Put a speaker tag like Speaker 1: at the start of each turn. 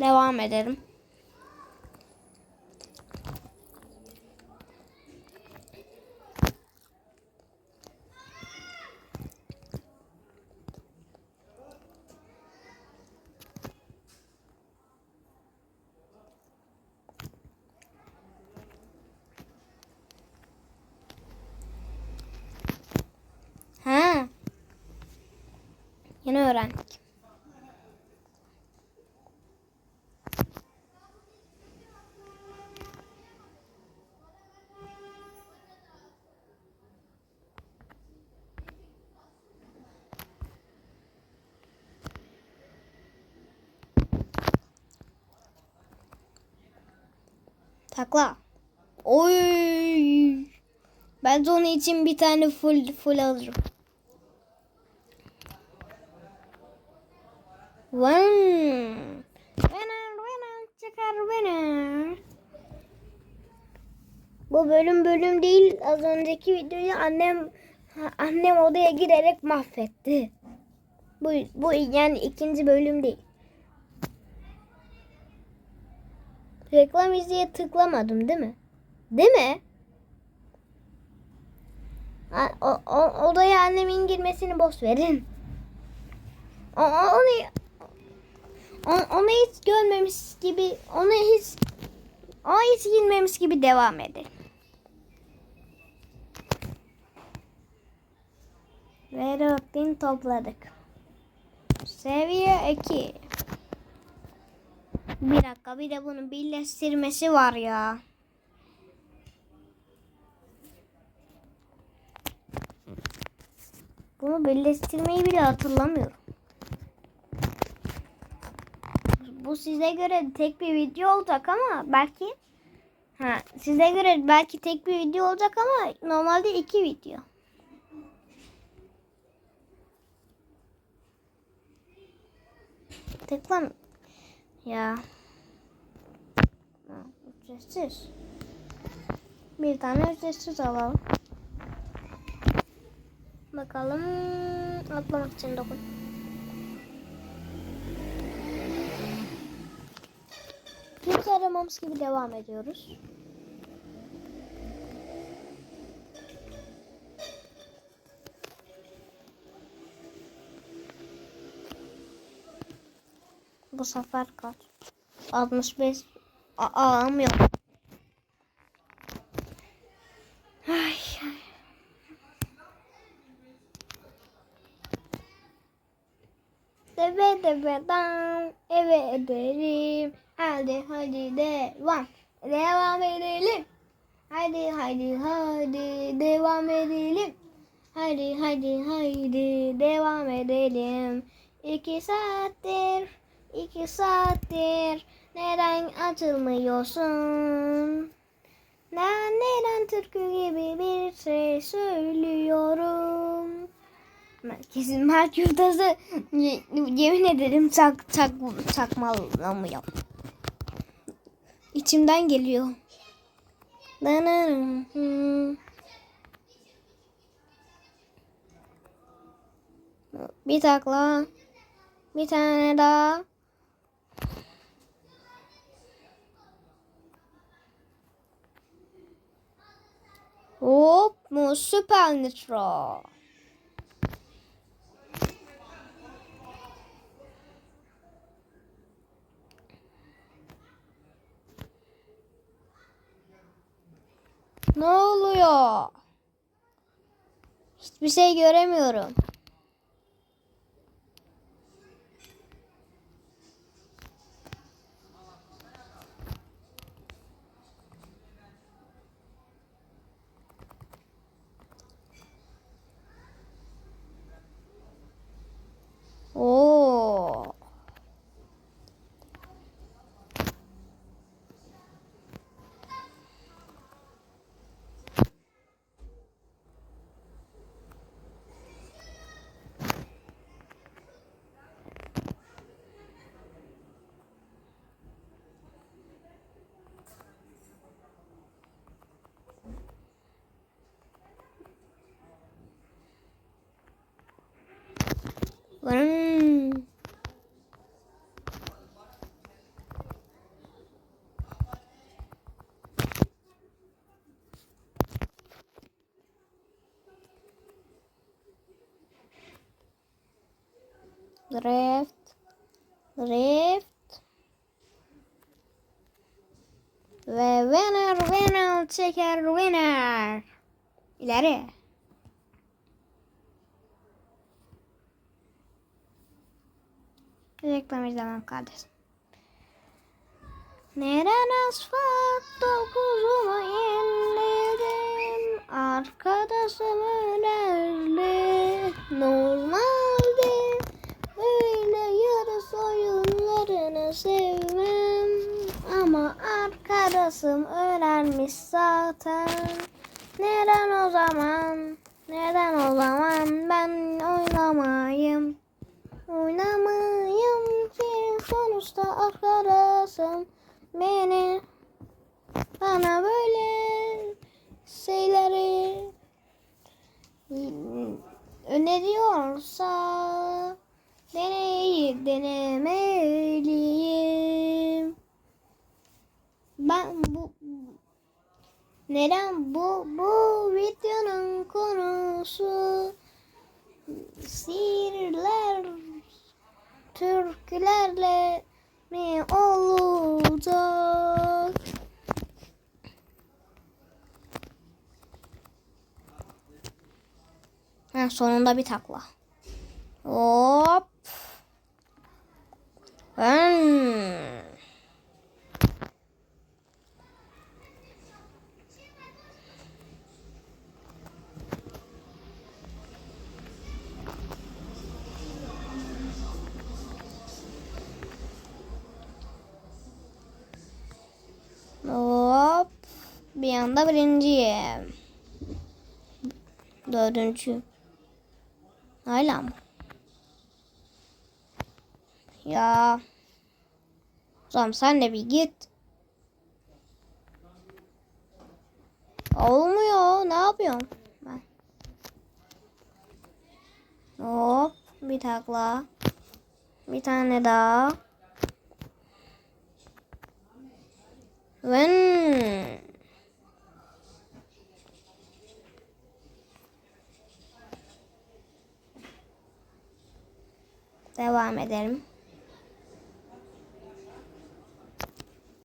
Speaker 1: Devam edelim. Ha. Yeni öğrendik. Takla. Oy. Ben de onun için bir tane full full alırım. One. Winner, winner, çıkar winner. Bu bölüm bölüm değil. Az önceki videoyu annem annem odaya girerek mahvetti. Bu, bu yani ikinci bölüm değil. Reklam izleye tıklamadım değil mi? Değil mi? O, o, odaya annemin girmesini boş verin. O, onu onu hiç görmemiş gibi onu hiç o hiç girmemiş gibi devam edelim. Ve 4000 topladık. Seviye 2. Bir dakika bir de bunun birleştirmesi var ya. Bunu birleştirmeyi bile hatırlamıyorum. Bu size göre tek bir video olacak ama belki ha size göre belki tek bir video olacak ama normalde iki video. Tıklam ya. Ha, Ücretsiz. Bir tane ücretsiz alalım. Bakalım atlamak için dokun. Hiç aramamız gibi devam ediyoruz. Bu sefer kaç? 65 A ağam yok. Ay, ay. Deve deveden eve edelim. Hadi hadi devam. Devam edelim. Hadi hadi hadi devam edelim. Hadi hadi hadi devam edelim. İki saattir, iki saattir neden açılmıyorsun? Ben neden türkü gibi bir şey söylüyorum? Kesin Merkür Tazı ye- yemin ederim çak çak çakmalamıyor. İçimden geliyor. Bir takla. Bir tane daha. Mu süper nitro. Ne oluyor? Hiçbir şey göremiyorum. Drift. Drift. Ve winner winner çeker winner. İleri. Reklam izlemem kardeşim. Neren asfalt dokuzuma yenildim Arkadaşım önerdi Normalde arkadaşım öğrenmiş zaten? Neden o zaman? Neden o zaman ben oynamayayım? Oynamayayım ki sonuçta arkadaşım beni bana böyle şeyleri öneriyorsa deneyip denemeliyim. Ben bu neden bu bu videonun konusu sihirler türkülerle mi olacak? Ha, sonunda bir takla. Hop. Bir anda birinciyim. Dördüncü. Hala mı? Ya. Tamam sen de bir git. Olmuyor. Ne yapıyorsun? Ben. Hop. Bir takla. Bir tane daha. Vın. Devam edelim.